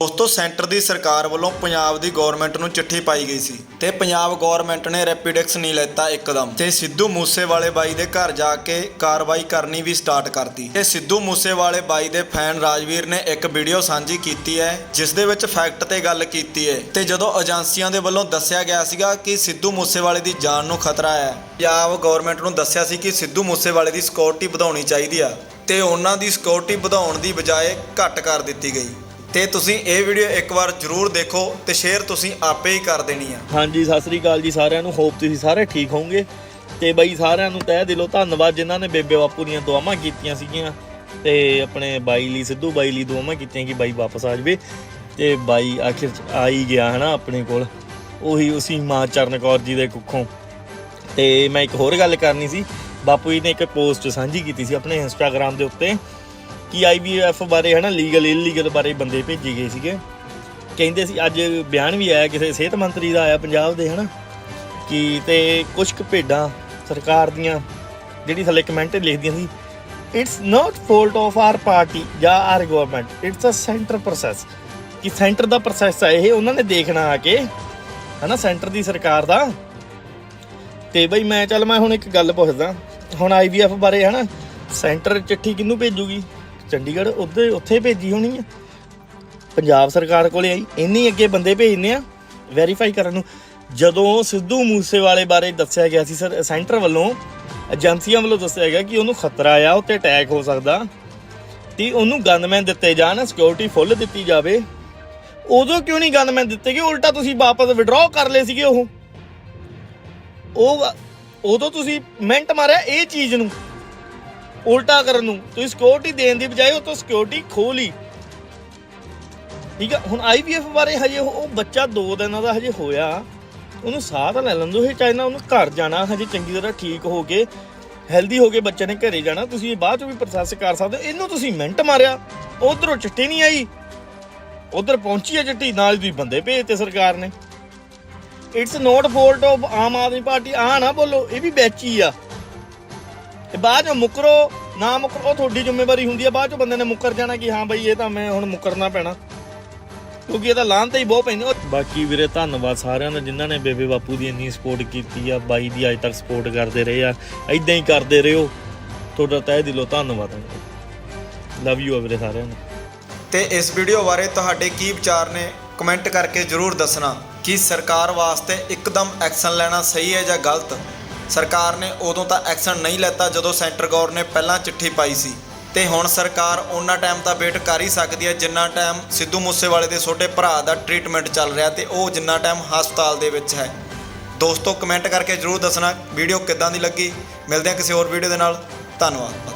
ਦੋਸਤੋ ਸੈਂਟਰ ਦੀ ਸਰਕਾਰ ਵੱਲੋਂ ਪੰਜਾਬ ਦੀ ਗਵਰਨਮੈਂਟ ਨੂੰ ਚਿੱਠੀ ਪਾਈ ਗਈ ਸੀ ਤੇ ਪੰਜਾਬ ਗਵਰਨਮੈਂਟ ਨੇ ਰੈਪਿਡੈਕਸ ਨਹੀਂ ਲੈਤਾ ਇੱਕਦਮ ਤੇ ਸਿੱਧੂ ਮੂਸੇਵਾਲੇ ਬਾਈ ਦੇ ਘਰ ਜਾ ਕੇ ਕਾਰਵਾਈ ਕਰਨੀ ਵੀ ਸਟਾਰਟ ਕਰਤੀ। ਤੇ ਸਿੱਧੂ ਮੂਸੇਵਾਲੇ ਬਾਈ ਦੇ ਫੈਨ ਰਾਜਵੀਰ ਨੇ ਇੱਕ ਵੀਡੀਓ ਸਾਂਝੀ ਕੀਤੀ ਹੈ, ਜਿਸ ਦੇ ਵਿੱਚ ਫੈਕਟ ਤੇ ਗੱਲ ਕੀਤੀ ਹੈ। ਤੇ ਜਦੋਂ ਏਜੰਸੀਆਂ ਦੇ ਵੱਲੋਂ ਦੱਸਿਆ ਗਿਆ ਸੀਗਾ ਕਿ ਸਿੱਧੂ ਮੂਸੇਵਾਲੇ ਦੀ ਜਾਨ ਨੂੰ ਖਤਰਾ ਹੈ, ਪੰਜਾਬ ਗਵਰਨਮੈਂਟ ਨੂੰ ਦੱਸਿਆ ਸੀ ਕਿ ਸਿੱਧੂ ਮੂਸੇਵਾਲੇ ਦੀ ਸਿਕਿਉਰਿਟੀ ਵਧਾਉਣੀ ਚਾਹੀਦੀ ਆ ਤੇ ਉਹਨਾਂ ਦੀ ਸਿਕਿਉਰਿਟੀ ਵਧਾਉਣ ਦੀ ਬਜਾਏ ਘੱਟ ਕਰ ਦਿੱਤੀ ਗਈ। ਤੇ ਤੁਸੀਂ ਇਹ ਵੀਡੀਓ ਇੱਕ ਵਾਰ ਜ਼ਰੂਰ ਦੇਖੋ ਤੇ ਸ਼ੇਅਰ ਤੁਸੀਂ ਆਪੇ ਹੀ ਕਰ ਦੇਣੀ ਆ। ਹਾਂਜੀ, ਸਤਿ ਸ੍ਰੀ ਅਕਾਲ ਜੀ ਸਾਰਿਆਂ ਨੂੰ। ਹੋਪ ਤੁਸੀਂ ਸਾਰੇ ਠੀਕ ਹੋਵੋਗੇ। ਤੇ ਬਾਈ, ਸਾਰਿਆਂ ਨੂੰ ਤਹਿ ਦਿਲੋਂ ਧੰਨਵਾਦ ਜਿਨ੍ਹਾਂ ਨੇ ਬੇਬੇ ਬਾਪੂ ਦੀਆਂ ਦੁਆਵਾਂ ਕੀਤੀਆਂ ਸੀਗੀਆਂ। ਤੇ ਆਪਣੇ ਬਾਈ ਲਈ, ਸਿੱਧੂ ਬਾਈ ਲਈ ਦੁਆਵਾਂ ਕੀਤੀਆਂ ਕਿ ਬਾਈ ਵਾਪਸ ਆ ਜਾਵੇ। ਤੇ ਬਾਈ ਆਖਿਰ ਚ ਆ ਹੀ ਗਿਆ ਹਨਾ ਆਪਣੇ ਕੋਲ। ਉਹੀ, ਉਸੀ ਮਾਂ ਚਰਨ ਕੌਰ ਜੀ ਦੇ ਕੁੱਖੋਂ। ਤੇ ਮੈਂ ਇੱਕ ਹੋਰ ਗੱਲ ਕਰਨੀ ਸੀ। ਬਾਪੂ ਜੀ ਨੇ ਇੱਕ ਪੋਸਟ ਸਾਂਝੀ ਕੀਤੀ ਸੀ ਆਪਣੇ ਇੰਸਟਾਗ੍ਰam ਦੇ ਉੱਤੇ। ਕਿ ਆਈਵੀਐਫ ਬਾਰੇ ਹਨਾ ਲੀਗਲ ਇਲੀਗਲ ਬਾਰੇ ਬੰਦੇ ਭੇਜੇ ਗਏ ਸੀਗੇ। ਕਹਿੰਦੇ ਸੀ, ਅੱਜ ਬਿਆਨ ਵੀ ਆਇਆ, ਕਿਸੇ ਸਿਹਤ ਮੰਤਰੀ ਦਾ ਆਇਆ ਪੰਜਾਬ ਦੇ, ਹਨਾ। ਕਿ ਤੇ ਕੁਝ ਕੁ ਭੇਡਾਂ ਸਰਕਾਰ ਦੀਆਂ, ਜਿਹੜੀ ਥੱਲੇ ਕਮੈਂਟ ਲਿਖਦੀਆਂ ਸੀ it's not fault of our party ਜਾਂ our government it's uh center process ਕਿ ਸੈਂਟਰ ਦਾ ਪ੍ਰੋਸੈਸ ਹੈ ਇਹ, ਉਹਨਾਂ ਨੇ ਦੇਖਣਾ ਆ ਕੇ, ਹਨਾ ਸੈਂਟਰ ਦੀ ਸਰਕਾਰ ਦਾ। ਤੇ ਬਈ ਮੈਂ, ਚੱਲ ਮੈਂ ਹੁਣ ਇੱਕ ਗੱਲ ਪੁੱਛਦਾ। ਹੁਣ ਆਈਵੀਐਫ ਬਾਰੇ, ਹਨਾ ਸੈਂਟਰ ਚਿੱਠੀ ਕਿਹਨੂੰ ਭੇਜੂਗੀ? ਚੰਡੀਗੜ੍ਹ ਉੱਥੇ ਉੱਥੇ ਭੇਜੀ ਹੋਣੀ ਆ। ਪੰਜਾਬ ਸਰਕਾਰ ਕੋਲੇ ਆਈ। ਇੰਨੀ ਅੱਗੇ ਬੰਦੇ ਭੇਜਨੇ ਆ ਵੈਰੀਫਾਈ ਕਰਨ ਨੂੰ। ਜਦੋਂ ਸਿੱਧੂ ਮੂਸੇਵਾਲੇ ਬਾਰੇ ਦੱਸਿਆ ਗਿਆ ਸੀ ਸਰ, ਸੈਂਟਰ ਵੱਲੋਂ, ਏਜੰਸੀਆਂ ਵੱਲੋਂ ਦੱਸਿਆ ਗਿਆ ਕਿ ਉਹਨੂੰ ਖਤਰਾ ਆ ਉੱਤੇ ਅਟੈਕ ਹੋ ਸਕਦਾ, ਤੇ ਉਹਨੂੰ ਗਨਮੈਨ ਦਿੱਤੇ ਜਾਣ ਸਿਕਿਉਰਿਟੀ ਫੁੱਲ ਦਿੱਤੀ ਜਾਵੇ। ਉਦੋਂ ਕਿਉਂ ਨਹੀਂ ਗਨਮੈਨ ਦਿੱਤੇ ਗਏ? ਉਲਟਾ ਤੁਸੀਂ ਵਾਪਸ ਵਿਡਰਾਅ ਕਰ ਲਏ ਸੀਗੇ ਉਹ। ਉਹ ਉਦੋਂ ਤੁਸੀਂ ਮਿੰਟ ਮਾਰਿਆ ਇਹ ਚੀਜ਼ ਨੂੰ। ਉਲਟਾ ਕਰਨ ਨੂੰ। ਤੁਸੀਂ ਸਿਕਿਉਰਿਟੀ ਦੇਣ ਦੀ ਬਜਾਏ ਉਹ ਤੋਂ ਸਿਕਿਉਰਿਟੀ ਖੋਹ ਲਈ। ਠੀਕ ਆ, ਹੁਣ ਆਈਵੀਐਫ ਬਾਰੇ ਹਜੇ ਉਹ ਬੱਚਾ 2 ਦਿਨਾਂ ਦਾ ਹਜੇ ਹੋਇਆ। ਉਹਨੂੰ ਸਾਹ ਤਾਂ ਲੈ ਲੈਂਦੋ ਇਹ ਚਾਹੀਦਾ ਉਹਨੂੰ ਘਰ ਜਾਣਾ, ਹਜੇ ਚੰਗੀ ਤਰ੍ਹਾਂ ਠੀਕ ਹੋ ਕੇ ਹੈਲਦੀ ਹੋ ਕੇ ਬੱਚੇ ਨੇ ਘਰੇ ਜਾਣਾ, ਤੁਸੀਂ ਇਹ ਬਾਅਦ ਚ ਵੀ ਪ੍ਰੋਸੈਸ ਕਰ ਸਕਦੇ ਹੋ। ਇਹਨੂੰ ਤੁਸੀਂ ਮਿੰਟ ਮਾਰਿਆ, ਉਧਰੋਂ ਚਿੱਠੀ ਨਹੀਂ ਆਈ। ਉਧਰ ਪਹੁੰਚੀ ਹੈ ਚਿੱਠੀ, ਨਾਲ ਹੀ ਤੁਸੀਂ ਬੰਦੇ ਭੇਜਤੇ ਸਰਕਾਰ ਨੇ। It's not fault of Aam Aadmi Party ਆ ਨਾ ਬੋਲੋ, ਇਹ ਵੀ ਬੈਚੀ ਆ। ਤੇ ਬਾਅਦ ਚ ਮੁਕਰੋ ਨਾ ਮੁਕਰੋ ਉਹ ਤੁਹਾਡੀ ਜ਼ਿੰਮੇਵਾਰੀ ਹੁੰਦੀ ਆ ਬਾਅਦ ਚ ਬੰਦੇ ਨੇ ਮੁਕਰ ਜਾਣਾ ਕਿ ਹਾਂ ਬਈ ਇਹ ਤਾਂ ਮੈਂ ਹੁਣ ਮੁਕਰਨਾ ਪੈਣਾ। ਕਿਉਂਕਿ ਇਹ ਤਾਂ ਲਾਂ ਤੇ ਹੀ ਬਹੁਤ ਪੈਂਦੀ ਬਾਕੀ ਵੀਰੇ ਧੰਨਵਾਦ ਸਾਰਿਆਂ ਦਾ ਜਿਨ੍ਹਾਂ ਨੇ ਬੇਬੇ ਬਾਪੂ ਦੀ ਇੰਨੀ ਸਪੋਰਟ ਕੀਤੀ ਆ ਬਾਈ ਦੀ ਅੱਜ ਤੱਕ ਸਪੋਰਟ ਕਰਦੇ ਰਹੇ ਆ ਐਦਾਂ ਹੀ ਕਰਦੇ ਰਹੋ। ਤੁਹਾਡਾ ਤਹਿ ਦਿਲੋਂ ਧੰਨਵਾਦ ਲਵ ਯੂ ਆ ਵੀਰੇ ਸਾਰਿਆਂ ਨੂੰ। ਤੇ ਇਸ ਵੀਡੀਓ ਬਾਰੇ ਤੁਹਾਡੇ ਕੀ ਵਿਚਾਰ ਨੇ ਕਮੈਂਟ ਕਰਕੇ ਜ਼ਰੂਰ ਦੱਸਣਾ ਕਿ ਸਰਕਾਰ ਵਾਸਤੇ ਇੱਕਦਮ ਐਕਸ਼ਨ ਲੈਣਾ ਸਹੀ ਹੈ ਜਾਂ ਗਲਤ? ਸਰਕਾਰ ਨੇ ਉਦੋਂ ਤਾਂ ਐਕਸ਼ਨ ਨਹੀਂ ਲੈਤਾ ਜਦੋਂ ਸੈਂਟਰ ਗੌਰ ਨੇ ਪਹਿਲਾਂ ਚਿੱਠੀ ਪਾਈ ਸੀ। ਤੇ ਹੁਣ ਸਰਕਾਰ ਉਹਨਾਂ ਟਾਈਮ ਤਾਂ ਵੇਟ ਕਰ ਹੀ ਸਕਦੀ ਹੈ ਜਿੰਨਾ ਟਾਈਮ ਸਿੱਧੂ ਮੂਸੇਵਾਲੇ ਦੇ ਛੋਟੇ ਭਰਾ ਦਾ ਟ੍ਰੀਟਮੈਂਟ ਚੱਲ ਰਿਹਾ ਤੇ ਉਹ ਜਿੰਨਾ ਟਾਈਮ ਹਸਪਤਾਲ ਦੇ ਵਿੱਚ ਹੈ। ਦੋਸਤੋ, ਕਮੈਂਟ ਕਰਕੇ ਜ਼ਰੂਰ ਦੱਸਣਾ ਵੀਡੀਓ ਕਿੱਦਾਂ ਦੀ ਲੱਗੀ। ਮਿਲਦੇ ਹਾਂ ਕਿਸੇ ਹੋਰ ਵੀਡੀਓ ਦੇ ਨਾਲ। ਧੰਨਵਾਦ।